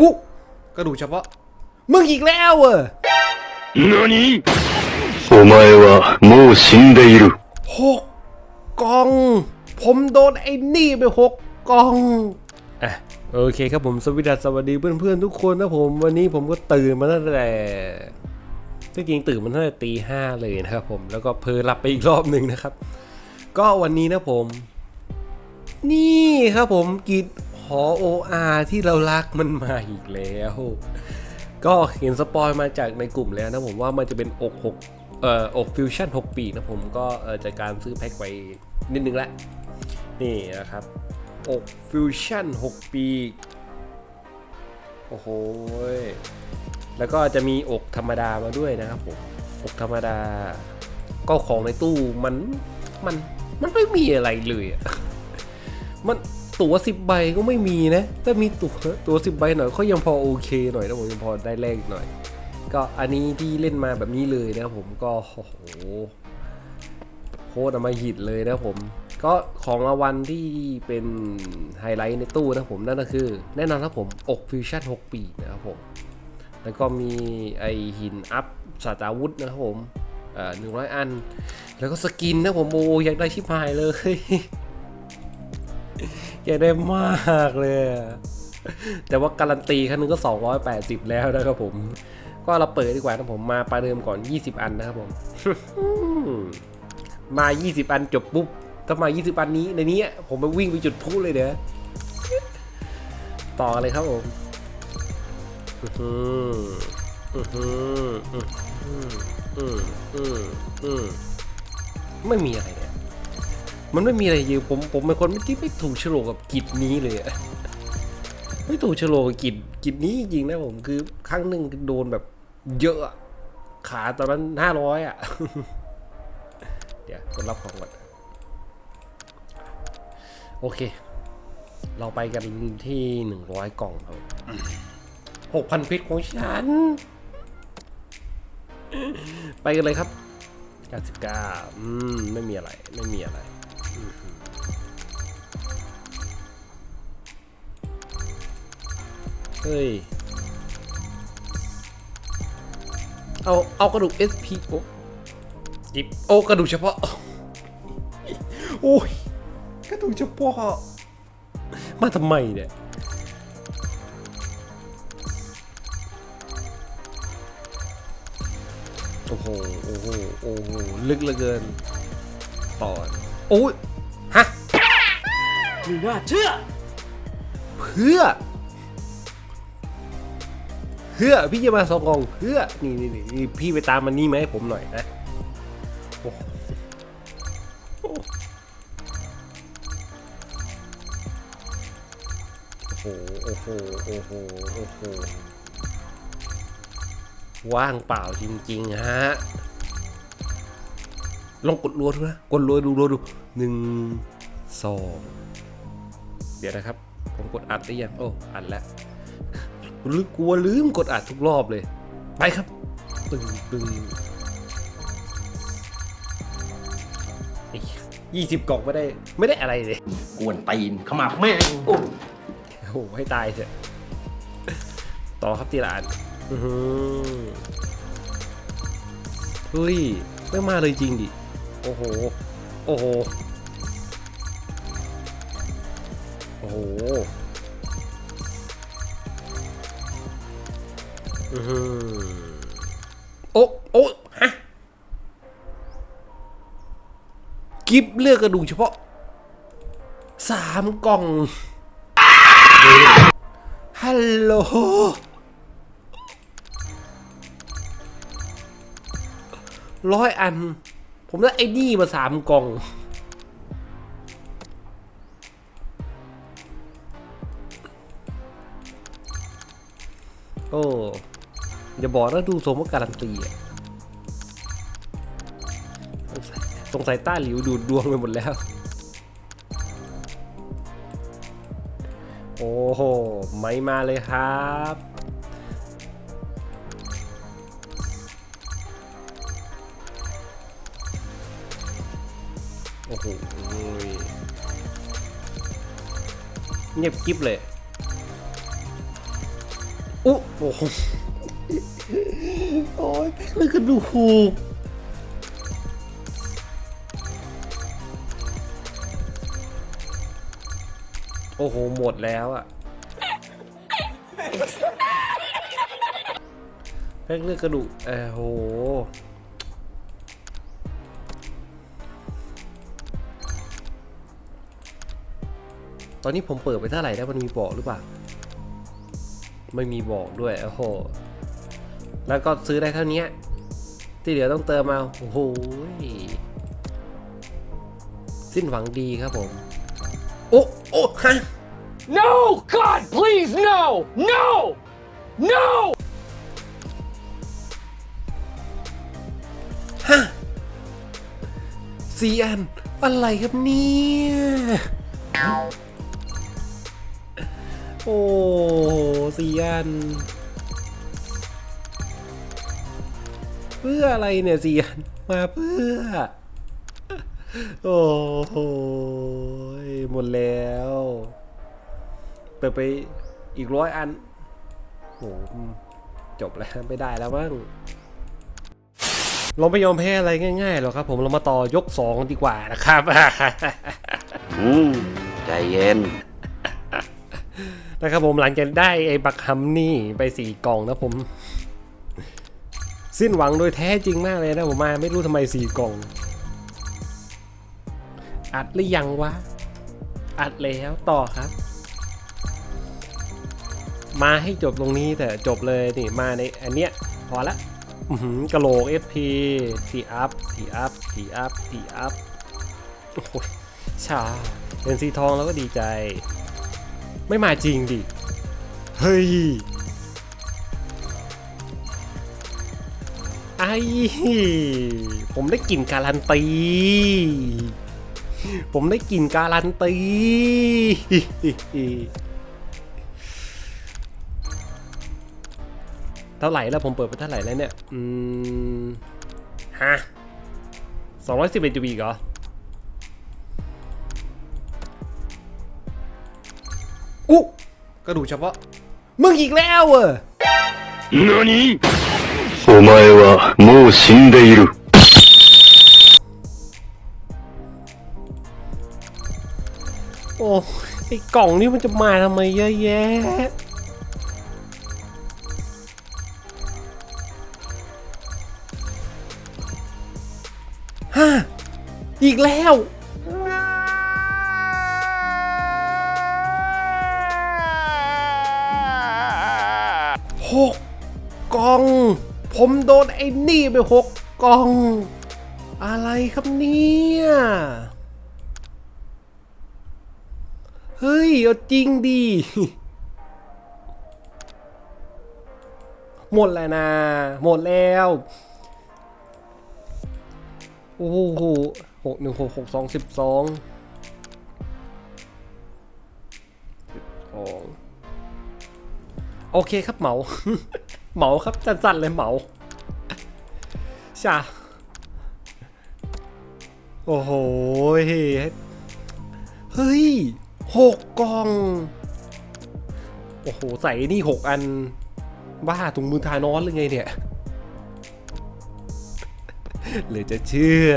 อุ๊กระดูกเฉพาะ มึงอีกแล้วเออ 何お前はもう死んでいる。 หกกล่อง ผมโดนไอ้นี่ไปหกกล่องอ่ะโอเคครับผมสวัสดีสวัสดีเพื่อนๆทุกคนนะผมวันนี้ผมก็ตื่นมาตั้งแต่ที่จริงตื่นมาตั้งแต่ตีห้าเลยนะครับผมแล้วก็เพลอหลับไปอีกรอบหนึ่งนะครับ ก็วันนี้นะผม นี่ครับผมกิจห อโออาที่เรารักมันมาอีกแล้ว ก็เห็นสปอยมาจากในกลุ่มแล้วนะผมว่ามันจะเป็นอกหกเอ่ออกฟิวชั่น6 ปีนะผมก็เอ่อจากการซื้อแพ็คไปนิดนึงละนี่นะครับอกฟิวชั่น6 ปี โอ้โห แล้วก็จะมีอกธรรมดามาด้วยนะครับผม อกธรรมดา ก็ของในตู้มันมันมันไม่มีอะไรเลยอะมัน ตั๋วสิบใบก็ไม่มีนะ ถ้ามีตั๋วตั๋วสิบใบหน่อยก็ยังพอโอเคหน่อยนะผมยังพอได้เลขหน่อย ก็อันนี้ที่เล่นมาแบบนี้เลยนะผมก็โอ้โหโคตรอมาหิตเลยนะผม ก็ของรางวัลที่เป็นไฮไลท์ในตู้นะผมนั่นก็คือ แน่นอนครับผมอกฟิวชั่น6 ปีนะครับผมแล้วก็มีไอหินอัพสาตาวุธนะครับผมหนึ่งร้อยอัน แล้วก็สกินนะผมโอ้อยากได้ชิบหายเลย อยากได้มากเลย แต่ว่าการันตีครั้งนึงก็ 280 แล้วนะครับผม ก็เราเปิดดีกว่านะผมมาประเดิมก่อน 20 อันนะครับผม มา 20 อันจบปุ๊บถ้ามา 20 อันนี้ในนี้ผมไปวิ่งไปจุดพุเลยเด้อต่อเลยครับผมไม่มีอะไรเนี่ย มันไม่มีอะไรเยอะผมผมเป็นคนที่ไม่ถูกโฉลกกับกิจนี้เลยอะไม่ถูกโฉลกกับกิจกิจนี้จริงนะผมคือครั้งหนึ่งโดนแบบเยอะขาตอนนั้นห้าร้อยอะ เดี๋ยวกดรับของก่อนโอเค เราไปกันที่หนึ่งร้อยกล่องครับหกพันเพชรของฉัน ไปกันเลยครับ99อืม ไม่มีอะไร ไม่มีอะไร เฮ้ย เอา เอากระดูก SP โอ้จิบโอ้กระดูกเฉพาะ โอ้ย กระดูกเฉพาะ มาทำไมเนี่ยโอ้โห โอ้โห โอ้โห ลึกเหลือเกินต่อ โอ้ยฮะไม่น่าเชื่อ เพื่อ เพื่อพี่จะมาสองกองเพื่อ นี่นี่นี่นี่พี่ไปตามมันนี่มาให้ผมหน่อยนะโอ้โหโอ้โห โอ้โห โอ้โห โอ้โห ว่างเปล่าจริง ๆ ฮะ ลองกดรัวดูนะ กดรัวดูรัวดู หนึ่งสองเดี๋ยวนะครับ ผมกดอัดได้ยังโอ้ อัดแล้วลืมกลัวลืมกดอัดทุกรอบเลย ไปครับตึงตึงยี่สิบกล่องไม่ได้ไม่ได้อะไรเลยกวนตีนขมับแม่งโอ้โอ้โหให้ตายเถอะต่อครับทีละอันอื้อหือเฮ้ยไม่มาเลยจริงดิ โอ้โห โอ้โห โอ้โหอือหือโอ้โอ้ฮะ กิฟเลือกกระดูกเฉพาะสามกล่อง ฮัลโหล ร้อยอัน ผมได้ไอ้นี่มาสามกล่อง โอ้อย่าบอกนะดูทรงว่าการันตีอะสงสัยสงสัยต้าหลิวดูดดวงไปหมดแล้ว โอ้โห ไม่มาเลยครับ โอ้โหเงียบกริบเลยอุ๊โอ้โหโอ้ยเลือกกระดูกโอ้โห หมดแล้วอะแพ็กเลือกกระดูกเออโห ตอนนี้ผมเปิดไปเท่าไหร่แล้วมันมีบอกหรือเปล่า ไม่มีบอกด้วยโอ้โห แล้วก็ซื้อได้เท่านี้ที่เหลือต้องเติมเอาโอ้โหยสิ้นหวังดีครับผม โอ้โอ้ฮะ No! God, please, no! No! No! ฮะสี่อันอะไรครับเนี่ย โอ้สี่อัน เพื่ออะไรเนี่ยสี่อัน มาเพื่อ โอ้โหหมดแล้วเปิดไปอีกร้อยอันโอ้โหจบแล้วไม่ได้แล้วมั้งเราไม่ยอมแพ้อะไรง่ายๆหรอกครับ ผมเรามาต่อยก2ดีกว่านะครับ อืมใจเย็น นะครับผมหลังจากได้ไอ้บักฮัมนี่ไปสี่กล่องนะผม สิ้นหวังโดยแท้จริงมากเลยนะผมมาไม่รู้ทำไมสี่กล่อง อัดหรือยังวะ อัดแล้วต่อครับ มาให้จบตรงนี้แต่จบเลยนี่มาในอันเนี้ยพอละอื้อหือกะโหลก SP ทีอัพทีอัพทีอัพทีอัพโอ้ยชาเป็นสีทองแล้วก็ดีใจ ไม่มาจริงดิ เฮ้ยไอผมได้กลิ่นการันตี ผมได้กลิ่นการันตี เท่าไหร่แล้วผมเปิดไปเท่าไหร่แล้วเนี่ย อืม ฮะสองร้อยสิบเอ็ดจีบีเหรอ อุ๊กระดูกเฉพาะ มึงอีกแล้วเหรอ 何お前はもう死んでいる。 โอ้ไอ้กล่องนี่มันจะมาทำไมเยอะแยะ ฮะ อีกแล้ว หกกล่อง ผมโดนไอ้นี่ไปหกกล่อง อะไรครับเนี่ย เฮ้ยเอาจริงดิหมดแล้วนะ หมดแล้ว โอ้โหหกหนึ่งหกหกสองสิบสองสอง โอเคครับเหมา เหมาครับสั้นๆเลยเหมาชาโอ้โห เฮ้ยหกกล่อง โอ้โห ใส่นี่หกอัน บ้าถุงมือทานอนหรือไงเนี่ยเหลือจะเชื่อ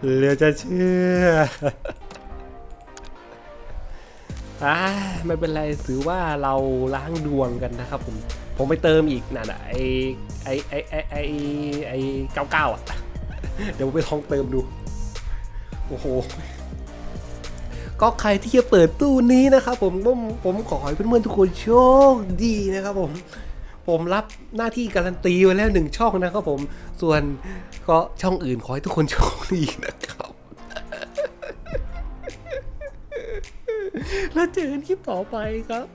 เหลือจะเชื่อ อ่าไม่เป็นไรถือว่าเราล้างดวงกันนะครับผมผมไปเติมอีกนั่นอะไอไอไอไอไอไอเก้าเก้าอะเดี๋ยวผมไปลองเติมดูโอ้โหก็ใครที่จะเปิดตู้นี้นะครับผมผมผมขอให้เพื่อนๆทุกคนโชคดีนะครับผมผมรับหน้าที่การันตีไว้แล้วหนึ่งช่องนะครับผมส่วนก็ช่องอื่นขอให้ทุกคนโชคดีนะครับ แล้วเจอกันคลิปต่อไปครับ